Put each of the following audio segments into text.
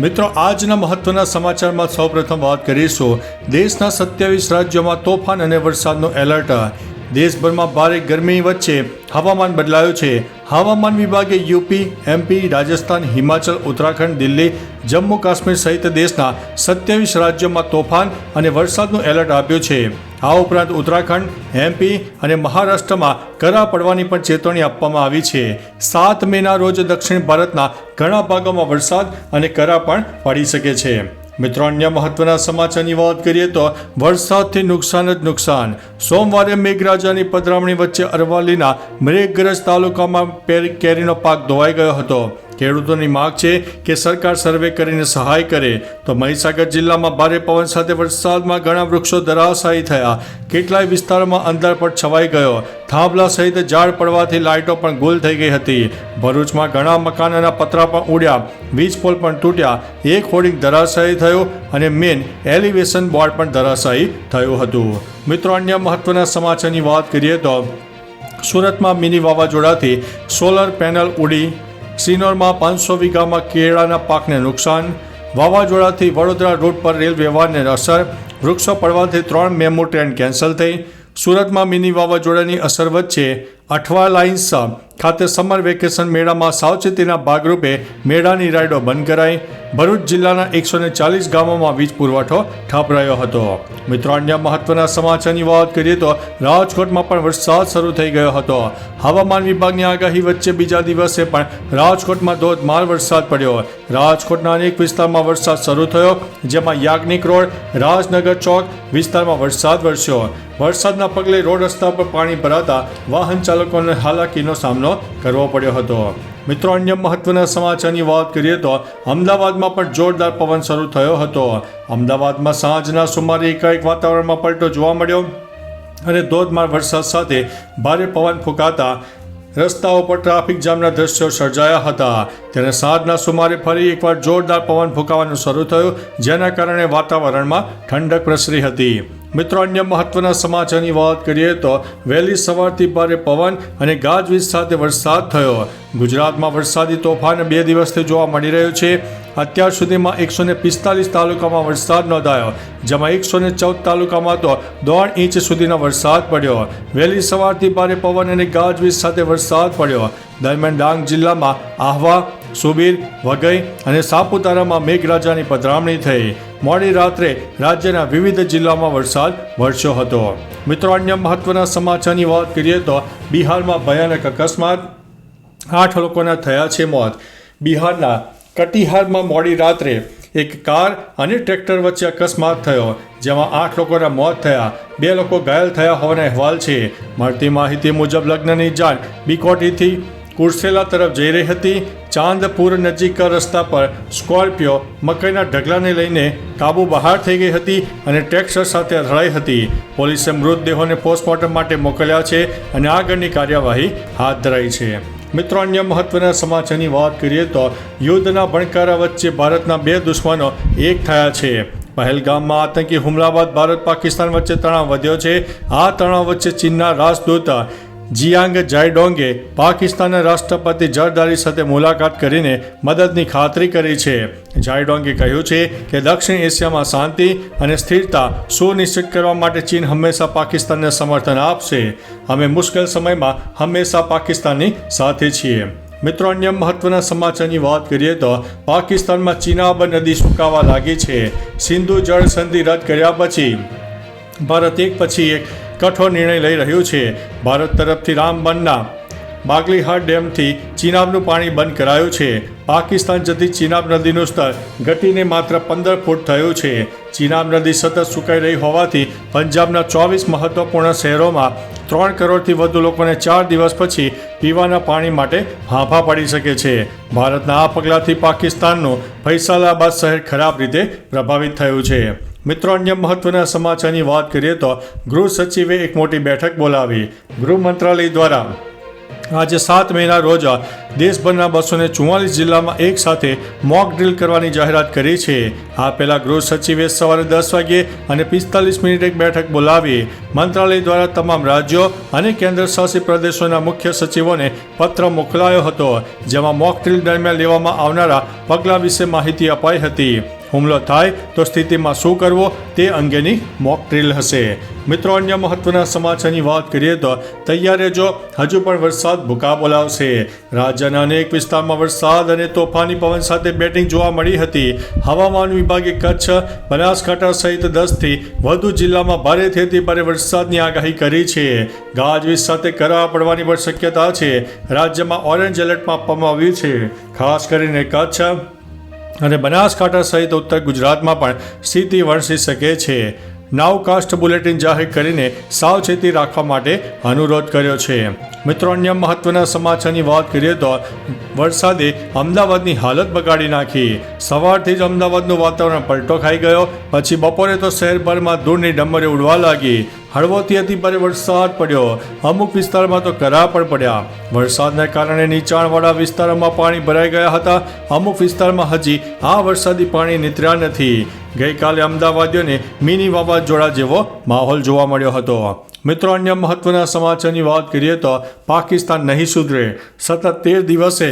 મિત્રો આજના મહત્વના સમાચારમાં સૌપ્રથમ વાત કરીશું. દેશના સત્યાવીસ રાજ્યોમાં તોફાન અને વરસાદનું એલર્ટ. દેશભરમાં ભારે ગરમી વચ્ચે હવામાન બદલાયું છે. હવામાન વિભાગે યુપી, એમપી, રાજસ્થાન, હિમાચલ, ઉત્તરાખંડ, દિલ્હી, જમ્મુ, કાશ્મીર સહિત દેશના સત્યાવીસ રાજ્યોમાં તોફાન અને વરસાદનું એલર્ટ આપ્યું છે. આ ઉપરાંત ઉત્તરાખંડ, એમપી અને મહારાષ્ટ્રમાં કરા પડવાની પણ ચેતવણી આપવામાં આવી છે. સાત મેના રોજ દક્ષિણ ભારતના ઘણા ભાગોમાં વરસાદ અને કરા પણ પડી શકે છે. મિત્રો, અન્ય મહત્વના સમાચારની વાત કરીએ તો વરસાદથી નુકસાન જ નુકસાન. સોમવારે મેઘરાજાની પધરામણી વચ્ચે અરવલ્લીના મેઘગ્રસ્ત તાલુકામાં કેરીનો પાક ધોવાઈ ગયો હતો. ખેડૂતોની માગ છે કે સરકાર સર્વે કરીને સહાય કરે. તો મહીસાગર જિલ્લામાં ભારે પવન સાથે વરસાદમાં ઘણા વૃક્ષો ધરાશાયી થયા. કેટલાય વિસ્તારોમાં અંધારપટ છવાઈ ગયો. થાંભલા સહિત ઝાડ પડવાથી લાઇટો પણ ગુલ થઈ ગઈ હતી. ભરૂચમાં ઘણા મકાનોના પતરા પણ ઉડ્યા. વીજ પોલ પણ તૂટ્યા. એક હોર્ડિંગ ધરાશાયી થયો અને મેન એલિવેશન બોર્ડ પણ ધરાશાયી થયું હતું. મિત્રો, અન્ય મહત્વના સમાચારની વાત કરીએ તો સુરતમાં મિની વાવાઝોડાથી સોલર પેનલ ઉડી સિનોરમાં પાંચસો વીઘામાં કેળાના પાકને નુકસાન, વાવાઝોડાથી વડોદરા રોડ પર રેલ વ્યવહારને અસર, વૃક્ષો પડવાથી ત્રણ મેમો ટ્રેન કેન્સલ થઈ. સુરતમાં મિની વાવાઝોડાની અસર વચ્ચે અઠવા લાઇન્સ ખાતે સમર વેકેશન મેળામાં સાવચેતીના ભાગરૂપે મેળાની રાઇડો બંધ કરાઈ. ભરૂચ જિલ્લાના એકસો ને ચાલીસ ગામોમાં વીજ પુરવઠો ઠપ રહ્યો હતો. મિત્રો, અન્ય મહત્વના સમાચારની વાત કરીએ તો રાજકોટમાં પણ વરસાદ શરૂ થઈ ગયો હતો. હવામાન વિભાગની આગાહી વચ્ચે બીજા દિવસે પણ રાજકોટમાં ધોધમાર વરસાદ પડ્યો. રાજકોટના અનેક વિસ્તારમાં વરસાદ શરૂ થયો, જેમાં યાજ્ઞિક રોડ, રાજનગર ચોક વિસ્તારમાં વરસાદ વરસ્યો. વરસાદના પગલે રોડ રસ્તા પર પાણી ભરાતા વાહન ચાલકોને હાલાકીનો સામનો કરવો પડ્યો હતો. મિત્રો, અન્ય મહત્વના સમાચારની વાત કરીએ તો અમદાવાદમાં પણ જોરદાર પવન શરૂ થયો હતો. અમદાવાદમાં સાંજના સુમારે એકાએક વાતાવરણમાં પલટો જોવા મળ્યો અને ધોધમાર વરસાદ સાથે ભારે પવન ફૂંકાતા રસ્તાઓ પર ટ્રાફિક જામના દ્રશ્યો સર્જાયા હતા. ત્યારે સાંજના સુમારે ફરી એકવાર જોરદાર પવન ફૂંકાવાનું શરૂ થયું, જેના કારણે વાતાવરણમાં ઠંડક પ્રસરી હતી. મિત્રો, અન્ય મહત્વના સમાચારની વાત કરીએ તો વહેલી સવારથી ભારે પવન અને ગાજવીજ સાથે વરસાદ થયો. ગુજરાતમાં વરસાદી તોફાન બે દિવસથી જોવા મળી રહ્યું છે. અત્યાર સુધીમાં એકસો ને પિસ્તાલીસ તાલુકામાં વરસાદ નોંધાયો. જેમાં એકસો ને ચૌદ તાલુકામાં તો દોઢ ઇંચ સુધીનો વરસાદ પડ્યો. વહેલી સવારથી ભારે પવન અને ગાજવીજ સાથે વરસાદ પડ્યો. દરમિયાન ડાંગ જિલ્લામાં આહવા, સુબીર, વઘઈ અને સાપુતારામાં મેઘરાજાની પધરામણી થઈ. મોડી રાત્રે રાજ્યના વિવિધ જિલ્લામાં વરસાદ વરસ્યો હતો. મિત્રો, અન્ય મહત્વના સમાચારની વાત કરીએ તો બિહારમાં ભયાનક અકસ્માત. આઠ લોકોના થયા છે મોત. બિહારના કટિહારમાં મોડી રાત્રે એક કાર અને ટ્રેક્ટર વચ્ચે અકસ્માત થયો, જેમાં આઠ લોકોના મોત થયા. બે લોકો ઘાયલ થયા હોવાના અહેવાલ છે. મળતી માહિતી મુજબ લગ્નની જાણ બિકોટીથી કુર્સેલા તરફ જઈ રહી હતી. ચાંદપુર નજીક રસ્તા પર સ્કોર્પિયો મકાઈના ઢગલાને લઈને કાબુ બહાર થઈ ગઈ હતી અને ટ્રેક્ટર સાથે અથડાઈ હતી. પોલીસે મૃતદેહોને પોસ્ટમોર્ટમ માટે મોકલ્યા છે અને આગળની કાર્યવાહી હાથ ધરાઈ છે. મિત્રો, અન્ય મહત્વના સમાચારની વાત કરીએ તો યુદ્ધના ભણકારા વચ્ચે ભારતના બે દુશ્મનો એક થયા છે. પહેલગામમાં આતંકી હુમલા બાદ ભારત પાકિસ્તાન વચ્ચે તણાવ વધ્યો છે. આ તણાવ વચ્ચે ચીનના રાજદૂત જિયાંગ જાયડોંગે પાકિસ્તાનના રાષ્ટ્રપતિ જરદારી સાથે મુલાકાત કરીને મદદની ખાતરી કરી છે. જાયડોંગે કહ્યું છે કે દક્ષિણ એશિયામાં શાંતિ અને સ્થિરતા સુનિશ્ચિત કરવા માટે ચીન હંમેશા પાકિસ્તાનને સમર્થન આપશે. અમે મુશ્કેલ સમયમાં હંમેશા પાકિસ્તાનની સાથે છીએ. મિત્રો, અન્ય મહત્વના સમાચારની વાત કરીએ તો પાકિસ્તાનમાં ચિનાબ નદી સુકાવા લાગી છે. સિંધુ જળ સંધિ રદ કર્યા પછી ભારત એક પછી એક કઠોર નિર્ણય લઈ રહ્યું છે. ભારત તરફથી રામબનના બાગલીહાટ ડેમથી ચિનાબનું પાણી બંધ કરાયું છે. પાકિસ્તાન જતી ચિનાબ નદીનું સ્તર ઘટીને માત્ર પંદર ફૂટ થયું છે. ચિનાબ નદી સતત સુકાઈ રહી હોવાથી પંજાબના ચોવીસ મહત્વપૂર્ણ શહેરોમાં ત્રણ કરોડથી વધુ લોકોને ચાર દિવસ પછી પીવાના પાણી માટે હાંફા પડી શકે છે. ભારતના આ પગલાંથી પાકિસ્તાનનું ફૈસાલાબાદ શહેર ખરાબ રીતે પ્રભાવિત થયું છે. મિત્રો, અન્ય મહત્વના સમાચારની વાત કરીએ તો ગૃહ સચિવે એક મોટી બેઠક બોલાવી. ગૃહ મંત્રાલય દ્વારા આજે સાત મેના રોજ દેશભરના બસો ને ચુમ્માલીસ જિલ્લામાં એક સાથે મોક ડ્રીલ કરવાની જાહેરાત કરી છે. આ પહેલા ગૃહ સચિવે સવારે દસ વાગ્યે અને પિસ્તાલીસ મિનિટ એક બેઠક બોલાવી. મંત્રાલય દ્વારા તમામ રાજ્યો અને કેન્દ્ર શાસિત પ્રદેશોના મુખ્ય સચિવોને પત્ર મોકલાયો હતો, જેમાં મોક ડ્રીલ દરમિયાન લેવામાં આવનારા પગલાં વિશે માહિતી અપાઈ હતી. હુમલો થાય તો સ્થિતિમાં શું કરવો તે અંગેની મોક ડ્રીલ હશે. મિત્રો, અન્ય મહત્વના સમાચારની વાત કરીએ તો તૈયાર રહેજો. હજુ પણ વરસાદ ભૂકા બોલાવશે રાજ્યના અનેક વિસ્તારમાં વરસાદ અને તોફાની પવન સાથે બેટિંગ જોવા મળી હતી. હવામાન વિભાગે કચ્છ, બનાસકાંઠા સહિત દસથી વધુ જિલ્લામાં ભારેથી અતિ ભારે વરસાદની આગાહી કરી છે. ગાજવીજ સાથે કરા પડવાની પણ શક્યતા છે. રાજ્યમાં ઓરેન્જ એલર્ટમાં આપવામાં આવ્યું છે. ખાસ કરીને કચ્છ અને બનાસકાંઠા સહિત ઉત્તર ગુજરાતમાં પણ સ્થિતિ વણસી શકે છે. નાવકાસ્ટ બુલેટિન જાહેર કરીને સાવચેતી રાખવા માટે અનુરોધ કર્યો છે. મિત્રો, અન્ય મહત્વના સમાચારની વાત કરીએ તો વરસાદે અમદાવાદની હાલત બગાડી નાખી. સવારથી જ અમદાવાદનું વાતાવરણ પલટો ખાઈ ગયો. પછી બપોરે તો શહેરભરમાં ધૂળની ડમરે ઉડવા લાગી. હળવોથી અતિ ભારે વરસાદ પડ્યો. અમુક વિસ્તારમાં તો કરા પણ પડ્યા. વરસાદને કારણે નીચાણવાળા વિસ્તારોમાં પાણી ભરાઈ ગયા હતા. અમુક વિસ્તારમાં હજી આ વરસાદી પાણી નીતર્યા નથી. ગઈકાલે અમદાવાદીઓને મિની વાવાઝોડા જેવો માહોલ જોવા મળ્યો હતો. મિત્રો, અન્ય મહત્વના સમાચારની વાત કરીએ તો પાકિસ્તાન નહીં સુધરે. સતત તેર દિવસે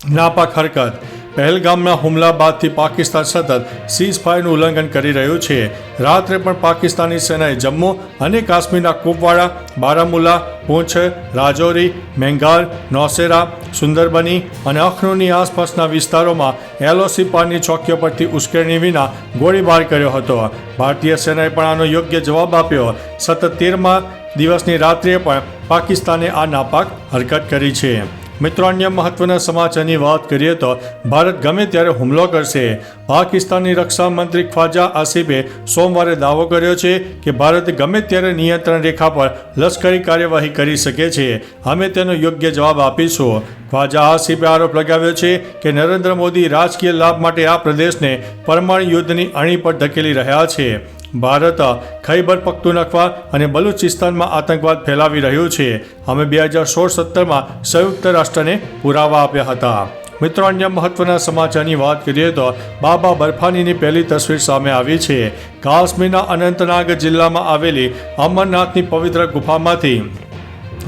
નાપાક હરકત. પહેલગામના હુમલા બાદથી પાકિસ્તાન સતત સીઝ ફાયરનું ઉલ્લંઘન કરી રહ્યું છે. રાત્રે પણ પાકિસ્તાની સેનાએ જમ્મુ અને કાશ્મીરના કુપવાડા, બારામુલ્લા, પૂંછ, રાજૌરી, મેંગાર, નૌસેરા, સુંદરબની અને અખનૂરની આસપાસના વિસ્તારોમાં એલઓસી પારની ચોકીઓ પરથી ઉશ્કેરણી વિના ગોળીબાર કર્યો હતો. ભારતીય સેનાએ પણ આનો યોગ્ય જવાબ આપ્યો. સતત તેરમા દિવસની રાત્રિએ પણ પાકિસ્તાને આ નાપાક હરકત કરી છે. મિત્રો, અન્ય મહત્વના સમાચારની વાત કરીએ તો ભારત ગમે ત્યારે હુમલો કરશે. પાકિસ્તાની રક્ષા મંત્રી ખ્વાજા આસિફે સોમવારે દાવો કર્યો છે કે ભારત ગમે ત્યારે નિયંત્રણ રેખા પર લશ્કરી કાર્યવાહી કરી શકે છે. અમે તેનો યોગ્ય જવાબ આપીશું. ખ્વાજા આસિફે આરોપ લગાવ્યો છે કે નરેન્દ્ર મોદી રાજકીય લાભ માટે આ પ્રદેશને પરમાણુ યુદ્ધની અણી પર ધકેલી રહ્યા છે. ભારત ખૈબર પખ્તુનખ્વા અને બલુચિસ્તાનમાં આતંકવાદ ફેલાવી રહ્યું છે. અમે બે હજાર સોળ સત્તરમાં સંયુક્ત રાષ્ટ્રને પુરાવા આપ્યા હતા. મિત્રો, અન્ય મહત્વના સમાચારની વાત કરીએ તો બાબા બર્ફાનીની પહેલી તસવીર સામે આવી છે. કાશ્મીરના અનંતનાગ જિલ્લામાં આવેલી અમરનાથની પવિત્ર ગુફામાંથી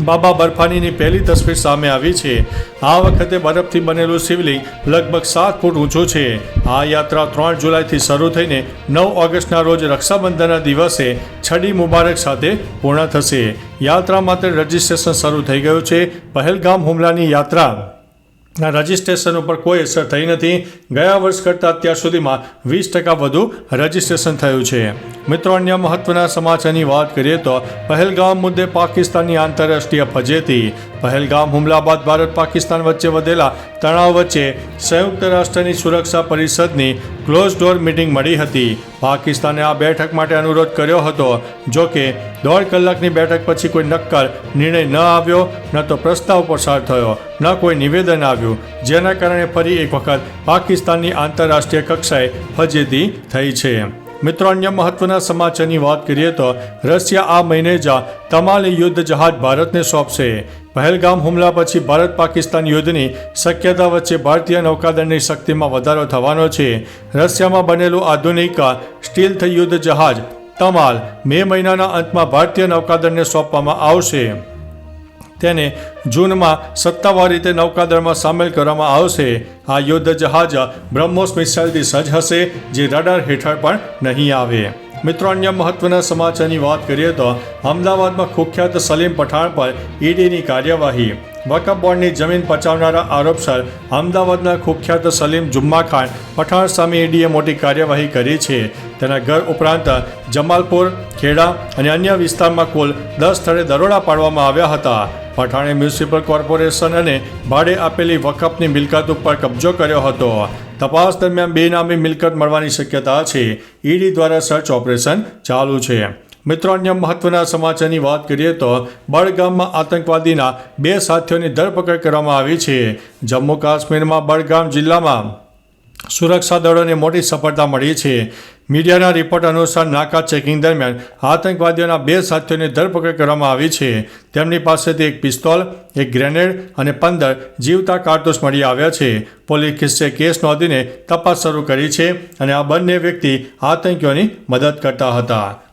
બાબા બર્ફાનીની પહેલી તસવીર સામે આવી છે. આ વખતે બરફથી બનેલું શિવલિંગ લગભગ સાત ફૂટ ઊંચું છે. આ યાત્રા ત્રણ જુલાઈથી શરૂ થઈને નવ ઓગસ્ટના રોજ રક્ષાબંધનના દિવસે છડી મુબારક સાથે પૂર્ણ થશે. યાત્રા માટે રજિસ્ટ્રેશન શરૂ થઈ ગયું છે. પહેલગામ હુમલાની યાત્રા રજિસ્ટ્રેશન ઉપર કોઈ અસર થઈ નથી. ગયા વર્ષ કરતાં અત્યાર સુધીમાં વીસ ટકા વધુ રજિસ્ટ્રેશન થયું છે. મિત્રો, અન્ય મહત્વના સમાચારની વાત કરીએ તો પહેલગામ મુદ્દે પાકિસ્તાનની આંતરરાષ્ટ્રીય ફજેતી પહેલગામ હુમલા બાદ ભારત, પાકિસ્તાન વચ્ચે વધેલા તણાવ વચ્ચે સંયુક્ત રાષ્ટ્રની સુરક્ષા પરિષદની ક્લોઝ ડોર મિટિંગ મળી હતી. પાકિસ્તાને આ બેઠક માટે અનુરોધ કર્યો હતો, જો કે દોઢ કલાકની બેઠક પછી કોઈ નક્કર નિર્ણય ન આવ્યો, ન તો પ્રસ્તાવ પસાર થયો, ન કોઈ નિવેદન આવ્યું, જેના કારણે ફરી એક વખત પાકિસ્તાનની આંતરરાષ્ટ્રીય કક્ષાએ ફજેતી થઈ છે. મિત્રો, અન્ય મહત્વના સમાચારની વાત કરીએ તો રશિયા આ મહિને જ તમાલ યુદ્ધ જહાજ ભારતને સોંપશે. પહેલગામ હુમલા પછી ભારત પાકિસ્તાન યુદ્ધની શક્યતા વચ્ચે ભારતીય નૌકાદળની શક્તિમાં વધારો થવાનો છે. રશિયામાં બનેલું આધુનિક સ્ટીલ્થ યુદ્ધ જહાજ તમાલ મે મહિનાના અંતમાં ભારતીય નૌકાદળને સોંપવામાં આવશે. તેને જૂનમાં સત્તાવાર રીતે નૌકાદળમાં સામેલ કરવામાં આવશે. આ યુદ્ધ જહાજ બ્રહ્મોસ મિસાઇલથી સજ્જ હશે, જે રડાર હેઠળ પણ નહીં આવે. મિત્રો, અન્ય મહત્વના સમાચારની વાત કરીએ તો અમદાવાદમાં કુખ્યાત સલીમ પઠાણ પર ઈડીની કાર્યવાહી. વકફ બોર્ડની જમીન પચાવનારા આરોપસર અમદાવાદના કુખ્યાત સલીમ જુમ્મા ખાન પઠાણ સામે ઈડીએ મોટી કાર્યવાહી કરી છે. તેના ઘર ઉપરાંત જમાલપુર, ખેડા અને અન્ય વિસ્તારમાં કુલ દસ સ્થળે દરોડા પાડવામાં આવ્યા હતા. પઠાણે મ્યુનિસિપલ કોર્પોરેશન અને ભાડે આપેલી વકફની મિલકત ઉપર કબજો કર્યો હતો. તપાસ દરમિયાન બેનામી મિલકત મળવાની શક્યતા છે. ઈડી દ્વારા સર્ચ ઓપરેશન ચાલુ છે. મિત્રો, અન્ય મહત્વના સમાચારની વાત કરીએ તો બડગામમાં આતંકવાદીના બે સાથીઓની ધરપકડ કરવામાં આવી છે. જમ્મુ કાશ્મીરમાં બડગામ જિલ્લામાં સુરક્ષા દળોને મોટી સફળતા મળી છે. મીડિયાના રિપોર્ટ અનુસાર નાકા ચેકિંગ દરમિયાન આતંકવાદીઓના બે સાથીઓની ધરપકડ કરવામાં આવી છે. તેમની પાસેથી એક પિસ્તોલ, એક ગ્રેનેડ અને પંદર જીવતા કારતૂસ મળી આવ્યા છે. પોલીસ કિસ્સે કેસ નોંધીને તપાસ શરૂ કરી છે અને આ બંને વ્યક્તિ આતંકીઓની મદદ કરતા હતા.